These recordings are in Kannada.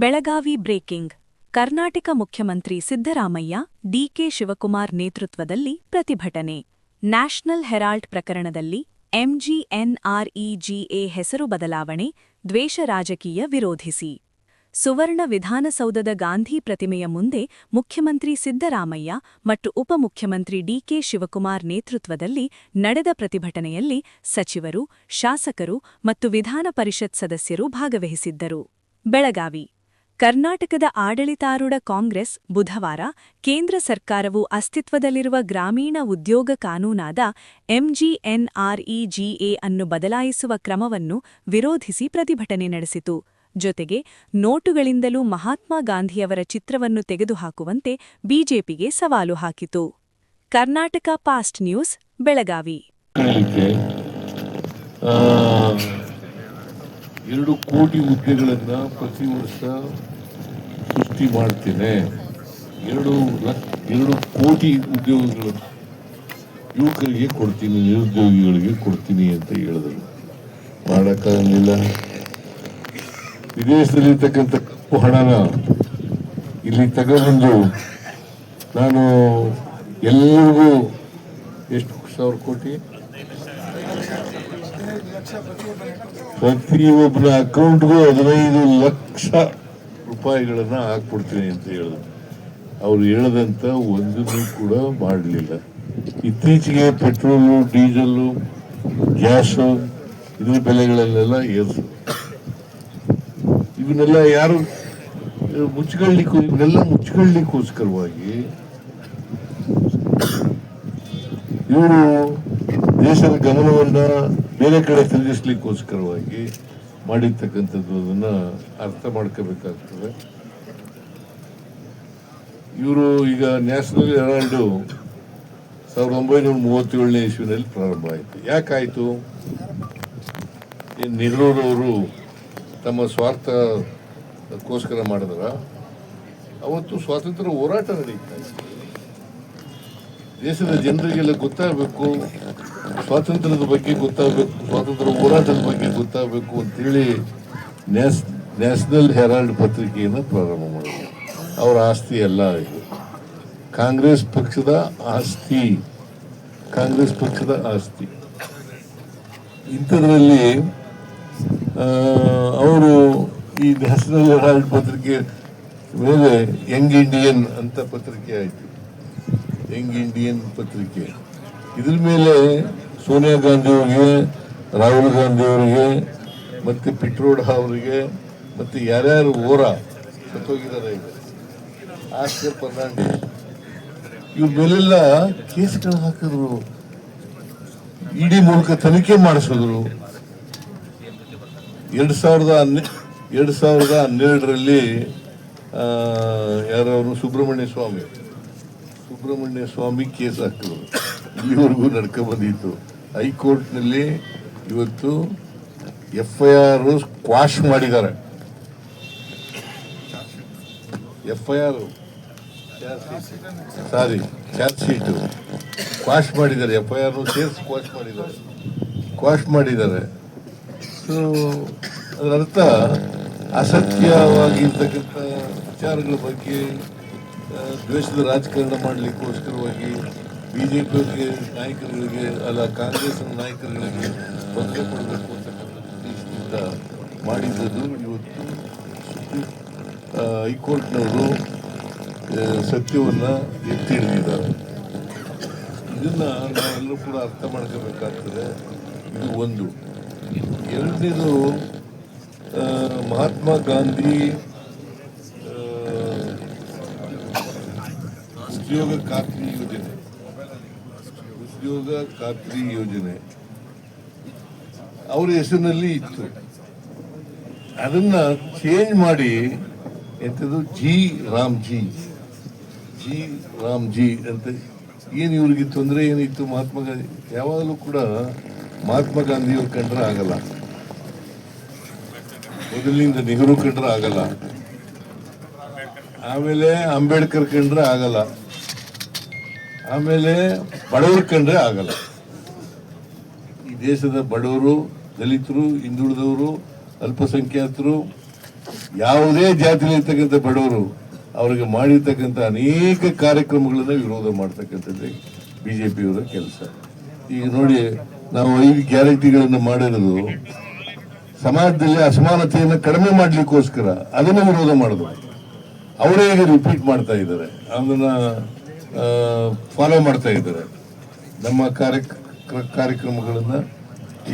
ಬೆಳಗಾವಿ ಬ್ರೇಕಿಂಗ್. ಕರ್ನಾಟಕ ಮುಖ್ಯಮಂತ್ರಿ ಸಿದ್ದರಾಮಯ್ಯ, ಡಿಕೆ ಶಿವಕುಮಾರ್ ನೇತೃತ್ವದಲ್ಲಿ ಪ್ರತಿಭಟನೆ. ನ್ಯಾಷನಲ್ ಹೆರಾಲ್ಡ್ ಪ್ರಕರಣದಲ್ಲಿ ಎಂಜಿಎನ್ಆರ್ಇಜಿಎ ಹೆಸರು ಬದಲಾವಣೆ, ದ್ವೇಷ ರಾಜಕೀಯ ವಿರೋಧಿಸಿ. ಸುವರ್ಣ ವಿಧಾನಸೌಧದ ಗಾಂಧಿ ಪ್ರತಿಮೆಯ ಮುಂದೆ ಮುಖ್ಯಮಂತ್ರಿ ಸಿದ್ದರಾಮಯ್ಯ ಮತ್ತು ಉಪಮುಖ್ಯಮಂತ್ರಿ ಡಿಕೆ ಶಿವಕುಮಾರ್ ನೇತೃತ್ವದಲ್ಲಿ ನಡೆದ ಪ್ರತಿಭಟನೆಯಲ್ಲಿ ಸಚಿವರು, ಶಾಸಕರು ಮತ್ತು ವಿಧಾನ ಪರಿಷತ್ ಸದಸ್ಯರು ಭಾಗವಹಿಸಿದ್ದರು. ಬೆಳಗಾವಿ ಕರ್ನಾಟಕದ ಆಡಳಿತಾರೂಢ ಕಾಂಗ್ರೆಸ್ ಬುಧವಾರ ಕೇಂದ್ರ ಸರ್ಕಾರವು ಅಸ್ತಿತ್ವದಲ್ಲಿರುವ ಗ್ರಾಮೀಣ ಉದ್ಯೋಗ ಕಾನೂನಾದ ಎಂಜಿಎನ್ಆರ್ಇಜಿಎ ಅನ್ನು ಬದಲಾಯಿಸುವ ಕ್ರಮವನ್ನು ವಿರೋಧಿಸಿ ಪ್ರತಿಭಟನೆ ನಡೆಸಿತು. ಜೊತೆಗೆ ನೋಟುಗಳಿಂದಲೂ ಮಹಾತ್ಮ ಗಾಂಧಿಯವರ ಚಿತ್ರವನ್ನು ತೆಗೆದುಹಾಕುವಂತೆ ಬಿಜೆಪಿಗೆ ಸವಾಲು ಹಾಕಿತು. Karnataka fast news, Belagavi. ಎರಡು ಕೋಟಿ ಹುದ್ದೆಗಳನ್ನು ಪ್ರತಿ ವರ್ಷ ಸೃಷ್ಟಿ ಮಾಡ್ತೇನೆ ಎರಡು ಲಕ್ಷ, ಎರಡು ಕೋಟಿ ಉದ್ಯೋಗಗಳು ಯುವಕರಿಗೆ ಕೊಡ್ತೀನಿ, ನಿರುದ್ಯೋಗಿಗಳಿಗೆ ಕೊಡ್ತೀನಿ ಅಂತ ಹೇಳಿದರು. ಮಾಡೋಕ್ಕಾಗಲಿಲ್ಲ. ವಿದೇಶದಲ್ಲಿರ್ತಕ್ಕಂಥ ಕಪ್ಪು ಹಣನ ಇಲ್ಲಿ ತಗೊಂಡು ನಾನು ಎಲ್ಲರಿಗೂ ಎಷ್ಟು ಸಾವಿರ ಕೋಟಿ? ಪ್ರತಿಯೊಬ್ಬರ ಅಕೌಂಟ್ಗೂ ಹದಿನೈದು ಲಕ್ಷ ರೂಪಾಯಿಗಳನ್ನ ಹಾಕ್ಬಿಡ್ತೀನಿ ಅಂತ ಹೇಳಿದ್ರು. ಅವ್ರು ಹೇಳದಂತ ಒಂದನ್ನು ಕೂಡ ಮಾಡಲಿಲ್ಲ. ಇತ್ತೀಚೆಗೆ ಪೆಟ್ರೋಲು, ಡೀಸೆಲ್ಲು, ಗ್ಯಾಸು, ಇದ್ರ ಬೆಲೆಗಳಲ್ಲೆಲ್ಲ ಏರ್ಸು. ಇವನ್ನೆಲ್ಲ ಯಾರು ಮುಚ್ಕೊಳ್ಳಿಕ್ಕೂ, ಇವನ್ನೆಲ್ಲ ಮುಚ್ಕೊಳ್ಳಿಕ್ಕೋಸ್ಕರವಾಗಿ ಇವರು ದೇಶದ ಗಮನವನ್ನ ಬೇರೆ ಕಡೆ ತಿರುಗಿಸ್ಲಿಕ್ಕೋಸ್ಕರವಾಗಿ ಮಾಡಿರ್ತಕ್ಕಂಥದ್ದು ಅದನ್ನ ಅರ್ಥ ಮಾಡ್ಕೋಬೇಕಾಗ್ತದೆ. ಇವರು ಈಗ ನ್ಯಾಷನಲ್ ಹೆರಾಲ್ಡು ಸಾವಿರದ ಒಂಬೈನೂರ ಮೂವತ್ತೇಳನೇ ಇಸ್ವಿನಲ್ಲಿ ಪ್ರಾರಂಭ ಆಯಿತು. ಯಾಕಾಯಿತು? ನೆಹರೂರವರು ತಮ್ಮ ಸ್ವಾರ್ಥಕ್ಕೋಸ್ಕರ ಮಾಡಿದ್ರ. ಅವತ್ತು ಸ್ವಾತಂತ್ರ್ಯ ಹೋರಾಟ ನಡೀತಾ ಇತ್ತು. ದೇಶದ ಜನರಿಗೆಲ್ಲ ಗೊತ್ತಾಗಬೇಕು. ಸ್ವಾತಂತ್ರ್ಯದ ಬಗ್ಗೆ ಗೊತ್ತಾಗಬೇಕು, ಸ್ವಾತಂತ್ರ್ಯ ಹೋರಾಟದ ಬಗ್ಗೆ ಗೊತ್ತಾಗಬೇಕು ಅಂತೇಳಿ ನ್ಯಾಸ್, ನ್ಯಾಷನಲ್ ಹೆರಾಲ್ಡ್ ಪತ್ರಿಕೆಯನ್ನು ಪ್ರಾರಂಭ ಮಾಡಿದರು. ಅವರ ಆಸ್ತಿ ಎಲ್ಲ ಇದು. ಕಾಂಗ್ರೆಸ್ ಪಕ್ಷದ ಆಸ್ತಿ, ಕಾಂಗ್ರೆಸ್ ಪಕ್ಷದ ಆಸ್ತಿ. ಇಂಥದ್ರಲ್ಲಿ ಅವರು ಈ ನ್ಯಾಷನಲ್ ಹೆರಾಲ್ಡ್ ಪತ್ರಿಕೆ ಮೇಲೆ ಯಂಗ್ ಇಂಡಿಯನ್ ಅಂತ ಪತ್ರಿಕೆ ಆಯಿತು. ಯಂಗ್ ಇಂಡಿಯನ್ ಪತ್ರಿಕೆ. ಇದ್ರ ಮೇಲೆ ಸೋನಿಯಾ ಗಾಂಧಿ ಅವರಿಗೆ, ರಾಹುಲ್ ಗಾಂಧಿ ಅವರಿಗೆ, ಮತ್ತೆ ಪಿಟ್ರೋಡ ಅವರಿಗೆ, ಮತ್ತು ಯಾರ್ಯಾರು ಓರ ಸತ್ತೋಗಿದ್ದಾರೆ ಈಗ ಆಸ್ಕರ್ ಫರ್ನಾಂಡಿಸ್ ಇವ್ರ ಮೇಲೆಲ್ಲ ಕೇಸ್ಗಳು ಹಾಕಿದ್ರು. ಇಡಿ ಮೂಲಕ ತನಿಖೆ ಮಾಡಿಸಿದ್ರು. ಎರಡು ಸಾವಿರದ ಹನ್ನೆ, ಎರಡು ಸಾವಿರದ ಹನ್ನೆರಡರಲ್ಲಿ ಯಾರವರು? ಸುಬ್ರಹ್ಮಣ್ಯ ಸ್ವಾಮಿ. ಸುಬ್ರಹ್ಮಣ್ಯ ಸ್ವಾಮಿ ಕೇಸ್ ಹಾಕಿದ್ರು. ಇಲ್ಲಿವರೆಗೂ ನಡ್ಕೊ ಬಂದಿತ್ತು. ಹೈಕೋರ್ಟ್ನಲ್ಲಿ ಇವತ್ತು ಎಫ್ ಐ ಆರ್ ಕ್ವಾಶ್ ಮಾಡಿದ್ದಾರೆ. F I R sorry, charge sheet. Quash ಮಾಡಿದ್ದಾರೆ ಎಫ್ ಐ ಆರ್ ಸೇರಿಸಿ ಕ್ವಾಶ್ ಮಾಡಿದ್ದಾರೆ. ಸ್ಕ್ವಾಶ್ ಮಾಡಿದ್ದಾರೆ. ಸೊ ಅದರ ಅರ್ಥ ಅಸತ್ಯವಾಗಿರ್ತಕ್ಕಂಥ ವಿಚಾರಗಳ ಬಗ್ಗೆ ದ್ವೇಷದ ರಾಜಕಾರಣ ಮಾಡಲಿಕ್ಕೋಸ್ಕರವಾಗಿ ಬಿಜೆಪಿಯವರಿಗೆ ನಾಯಕರುಗಳಿಗೆ ಅಲ್ಲ ಕಾಂಗ್ರೆಸ್ ನಾಯಕರುಗಳಿಗೆ ತೊಂದರೆ ಕೊಡಬೇಕು ಅಂತಕ್ಕಂಥ ಮಾಡಿದ್ದದು. ಇವತ್ತು ಹೈಕೋರ್ಟ್ನವರು ಸತ್ಯವನ್ನು ಎತ್ತಿ ಹಿಡಿದಿದ್ದಾರೆ ಇದನ್ನ ನಾವೆಲ್ಲರೂ ಕೂಡ ಅರ್ಥ ಮಾಡ್ಕೋಬೇಕಾಗ್ತದೆ. ಇದು ಒಂದು. ಎರಡನೇದು ಮಹಾತ್ಮ ಗಾಂಧಿ ಉದ್ಯೋಗ ಖಾತ್ರಿ ಯೋಜನೆ. ಉದ್ಯೋಗ ಖಾತ್ರಿ ಯೋಜನೆ. ಅವರ ಹೆಸರಿನಲ್ಲಿ ಇತ್ತು. ಅದನ್ನ ಚೇಂಜ್ ಮಾಡಿ ಎಂಥದ್ದು G Ram G G Ram G ಅಂತ ಏನು ಇವ್ರಿಗೆ ತೊಂದರೆ ಏನಿತ್ತು? ಮಹಾತ್ಮ ಗಾಂಧಿ ಯಾವಾಗಲೂ ಕೂಡ ಮಹಾತ್ಮ ಗಾಂಧಿಯವ್ರು ಕಂಡ್ರೆ ಆಗಲ್ಲ. ಮೊದಲಿನಿಂದ ನೆಹರು ಕಂಡ್ರೆ ಆಗಲ್ಲ. ಆಮೇಲೆ ಅಂಬೇಡ್ಕರ್ ಕಂಡ್ರೆ ಆಗಲ್ಲ. ಆಮೇಲೆ ಬಡವರು ಕಂಡ್ರೆ ಆಗಲ್ಲ. ಈ ದೇಶದ ಬಡವರು, ದಲಿತರು, ಹಿಂದುಳಿದವರು, ಅಲ್ಪಸಂಖ್ಯಾತರು, ಯಾವುದೇ ಜಾತಿಯಲ್ಲಿರ್ತಕ್ಕಂಥ ಬಡವರು ಅವರಿಗೆ ಮಾಡಿರ್ತಕ್ಕಂಥ ಅನೇಕ ಕಾರ್ಯಕ್ರಮಗಳನ್ನು ವಿರೋಧ ಮಾಡ್ತಕ್ಕಂಥದ್ದೇ ಪಿಯವರ ಕೆಲಸ. ಈಗ ನೋಡಿ, ನಾವು ಐದು ಗ್ಯಾರಂಟಿಗಳನ್ನು ಮಾಡಿರೋದು, ಸಮಾಜದಲ್ಲಿ ಅಸಮಾನತೆಯನ್ನು ಕಡಿಮೆ ಮಾಡಲಿಕ್ಕೋಸ್ಕರ ಅದನ್ನು ವಿರೋಧ ಮಾಡಿದ್ರು ಅವರೇ ಈಗ ರಿಪೀಟ್ ಮಾಡ್ತಾ ಇದ್ದಾರೆ. ಅದನ್ನ ಫಾಲೋ ಮಾಡ್ತಾ ಇದ್ದಾರೆ. ನಮ್ಮ ಕಾರ್ಯ, ಕಾರ್ಯಕ್ರಮಗಳನ್ನು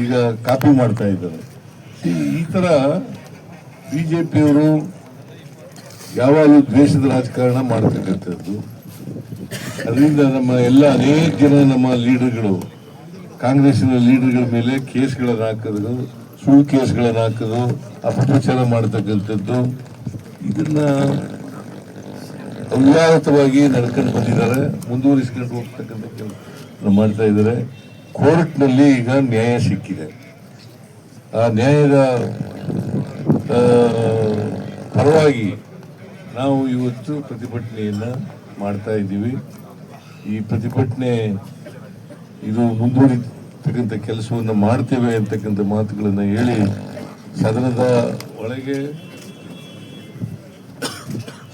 ಈಗ ಕಾಪಿ ಮಾಡ್ತಾ ಇದ್ದಾರೆ. ಈ- ಬಿ ಜೆ ಪಿಯವರು ಯಾವಾಗಲೂ ದ್ವೇಷದ ರಾಜಕಾರಣ ಮಾಡ್ತಕ್ಕಂಥದ್ದು. ಅದರಿಂದ ನಮ್ಮ ಎಲ್ಲ ಅನೇಕ ಜನ ನಮ್ಮ ಲೀಡರ್ಗಳು, ಕಾಂಗ್ರೆಸ್ಸಿನ ಲೀಡರ್ಗಳ ಮೇಲೆ ಕೇಸ್ಗಳನ್ನು ಹಾಕೋದು ಸುಳ್ಳು ಕೇಸ್ಗಳನ್ನು ಹಾಕೋದು ಅಪಪ್ರಚಾರ ಮಾಡ್ತಕ್ಕಂಥದ್ದು. ಇದನ್ನ ಅವ್ಯಾಹತವಾಗಿ ನಡ್ಕೊಂಡು ಬಂದಿದ್ದಾರೆ. ಮುಂದುವರಿಸ್ಕೊಂಡು ಹೋಗ್ತಕ್ಕಂಥ ಕೆಲಸ ಮಾಡ್ತಾ ಇದ್ದಾರೆ. ಕೋರ್ಟ್ನಲ್ಲಿ ಈಗ ನ್ಯಾಯ ಸಿಕ್ಕಿದೆ. ಆ ನ್ಯಾಯದ ಪರವಾಗಿ ನಾವು ಇವತ್ತು ಪ್ರತಿಭಟನೆಯನ್ನು ಮಾಡ್ತಾ ಇದ್ದೀವಿ. ಈ ಪ್ರತಿಭಟನೆ, ಇದು ಮುಂದುವರಿತಕ್ಕಂಥ ಕೆಲಸವನ್ನು ಮಾಡ್ತೇವೆ ಅಂತಕ್ಕಂಥ ಮಾತುಗಳನ್ನು ಹೇಳಿ ಸದನದ ಒಳಗೆ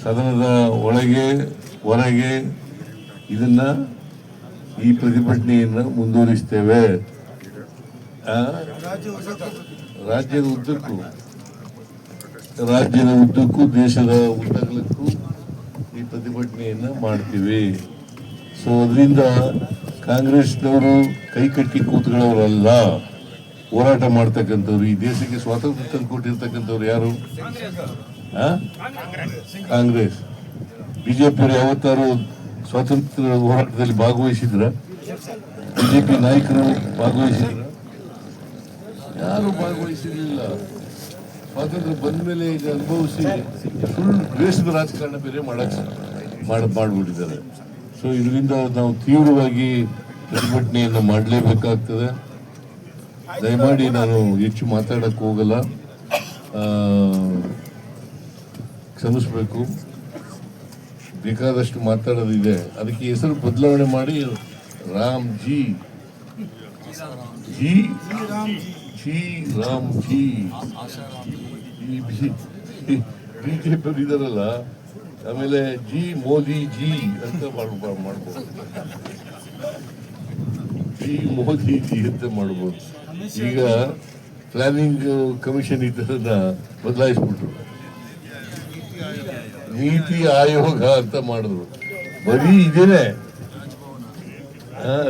ಸದನದ ಒಳಗೆ, ಹೊರಗೆ ಇದನ್ನ ಈ ಪ್ರತಿಭಟನೆಯನ್ನು ಮುಂದುವರಿಸ್ತೇವೆ? ರಾಜ್ಯದ ಉದ್ದಕ್ಕೂ ರಾಜ್ಯದ ಉದ್ದಕ್ಕೂ, ದೇಶದ ಉದ್ದಗಲಕ್ಕೂ ಈ ಪ್ರತಿಭಟನೆಯನ್ನು ಮಾಡ್ತೀವಿ ಸೊ ಅದರಿಂದ ಕಾಂಗ್ರೆಸ್ನವರು ಕೈ ಕಟ್ಟಿ ಹೋರಾಟ ಮಾಡ್ತಕ್ಕಂಥವ್ರು, ಈ ದೇಶಕ್ಕೆ ಸ್ವಾತಂತ್ರ್ಯ ತಂದು ಕೊಟ್ಟಿರ್ತಕ್ಕಂಥವ್ರು ಯಾರು? ಕಾಂಗ್ರೆಸ್. ಬಿಜೆಪಿಯವರು ಯಾವತ್ತಾರು ಸ್ವಾತಂತ್ರ್ಯ ಹೋರಾಟದಲ್ಲಿ ಭಾಗವಹಿಸಿದ್ರ? ಬಿಜೆಪಿ ನಾಯಕರು ಭಾಗವಹಿಸಿದ್ರ? ಯಾರು ಭಾಗವಹಿಸಿರಲಿಲ್ಲ? ಸ್ವಾತಂತ್ರ್ಯ ಬಂದ ಮೇಲೆ ಈಗ ಅನುಭವಿಸಿ ಫುಲ್ ದ್ವೇಷದ ರಾಜಕಾರಣ ಬೇರೆ ಮಾಡಕ್ ಮಾಡ್, ಮಾಡ್ಬಿಟ್ಟಿದ್ದಾರೆ. ಸೊ ಇದರಿಂದ ನಾವು ತೀವ್ರವಾಗಿ ಪ್ರತಿಭಟನೆಯನ್ನು ಮಾಡಲೇಬೇಕಾಗ್ತದೆ. ದಯಮಾಡಿ ನಾನು ಹೆಚ್ಚು ಮಾತಾಡಕ್ಕೆ ಹೋಗಲ್ಲ. ಕ್ಷಮಿಸ್ಬೇಕು. ಬೇಕಾದಷ್ಟು ಮಾತಾಡೋದಿದೆ. ಅದಕ್ಕೆ ಹೆಸರು ಬದಲಾವಣೆ ಮಾಡಿ Ram G. G? G Ram G. BJP ಇದಾರಲ್ಲ, ಆಮೇಲೆ ಜಿ ಮೋದಿ ಜಿ ಅಂತ ಮಾಡ್ಬ- ಮಾಡ್ಬೋದು. ಜಿ ಮೋದಿ ಜಿ ಅಂತ ಮಾಡ್ಬೋದು. ಈಗ ಪ್ಲಾನಿಂಗ್ ಕಮಿಷನ್ ಇದನ್ನ ಬದಲಾಯಿಸ್ಬಿಟ್ರು ನೀತಿ ಆಯೋಗ ಅಂತ ಮಾಡಿದ್ರು. ಬರೀ ಇದೇನೆ.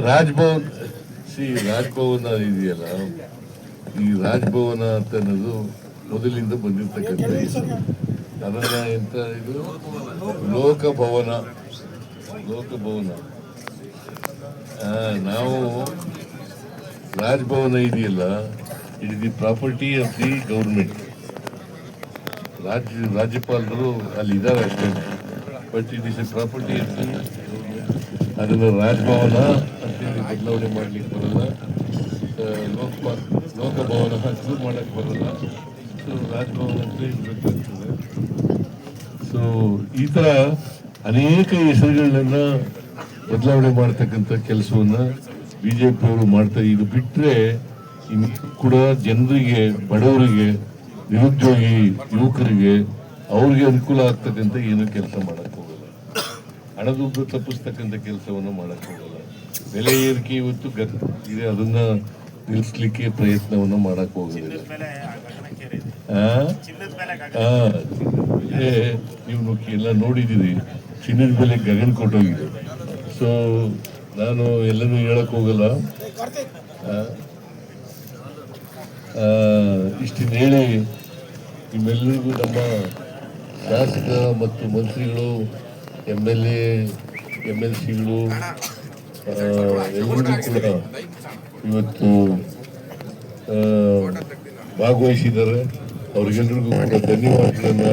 ರಾಜ್ಭವನ್ ಸಿ ರಾಜ್ಭವನ ಇದೆಯಲ್ಲ? ಈ ರಾಜ್ಭವನ ಅಂತ ಅನ್ನೋದು ಮೊದಲಿಂದ ಬಂದಿರ್ತಕ್ಕಂಥ ಅದನ್ನ ಎಂತ ಇದು? ಲೋಕಭವನ. ಲೋಕಭವನ. ನಾವು ರಾಜ್ಭವನ ಇದೆಯಲ್ಲ, it the property of the government. ರಾಜ್ಯ ರಾಜ್ಯಪಾಲರು ಅಲ್ಲಿ ಇದ್ದಾರೆ ಅಷ್ಟೇ but it is a property ಅದನ್ನು ರಾಜಭವನ ಅಂತೇಳಿ ಬದಲಾವಣೆ ಮಾಡ್ಲಿಕ್ಕೆ ಬರಲ್ಲ ಲೋಕಪಾಲ ಲೋಕಭವನ ಚೂರು ಮಾಡಕ್ಕೆ ಬರಲ್ಲ ಸೊ ರಾಜಭವನ ಅಂತ ಇರಬೇಕಾಗ್ತದೆ ಸೊ ಈ ಥರ ಅನೇಕ ಹೆಸರುಗಳನ್ನ ಬದಲಾವಣೆ ಮಾಡ್ತಕ್ಕಂಥ ಕೆಲಸವನ್ನು ಬಿ ಜೆ ಅವರು ಮಾಡ್ತಾರೆ ಇದು ಬಿಟ್ಟರೆ ಇನ್ನು ಕೂಡ ಜನರಿಗೆ, ಬಡವರಿಗೆ ನಿರುದ್ಯೋಗಿ ಯುವಕರಿಗೆ ಅವ್ರಿಗೆ ಅನುಕೂಲ ಆಗ್ತಕ್ಕಂಥ ಏನು ಕೆಲಸ ಮಾಡಕ್ಕೆ ಹೋಗಲ್ಲ. ಹಣದುಡ್ಡು ತಪ್ಪಿಸ್ತಕ್ಕಂಥ ಕೆಲಸವನ್ನು ಮಾಡಕ್ಕೆ ಹೋಗಲ್ಲ. ಬೆಲೆ ಏರಿಕೆ ಇವತ್ತು ಗತ್ ಇದೆ ಅದನ್ನ ನಿಲ್ಲಿಸ್ಲಿಕ್ಕೆ ಪ್ರಯತ್ನವನ್ನು ಮಾಡಕ್ಕೆ ಹೋಗಲಿಲ್ಲ. ನೀವು ನೋಕಿ ಎಲ್ಲ ನೋಡಿದ್ದೀರಿ ಚಿನ್ನದ ಬೆಲೆ ಗಗನ ಕೊಟ್ಟೋಗಿದೆ. ಸೊ ನಾನು ಎಲ್ಲನೂ ಹೇಳಕ್ ಹೋಗಲ್ಲ. ಆ, ಹೇಳಿ ನಿಮ್ಮೆಲ್ಲರಿಗೂ ನಮ್ಮ ಶಾಸಕ ಮತ್ತು ಮಂತ್ರಿಗಳು M L A M L ಸಿಗಳು ಎಲ್ಲರಿಗೂ ಕೂಡ ಇವತ್ತು ಭಾಗವಹಿಸಿದ್ದಾರೆ. ಅವ್ರಿಗೆಲ್ರಿಗೂ ಕೂಡ ಧನ್ಯವಾದಗಳನ್ನು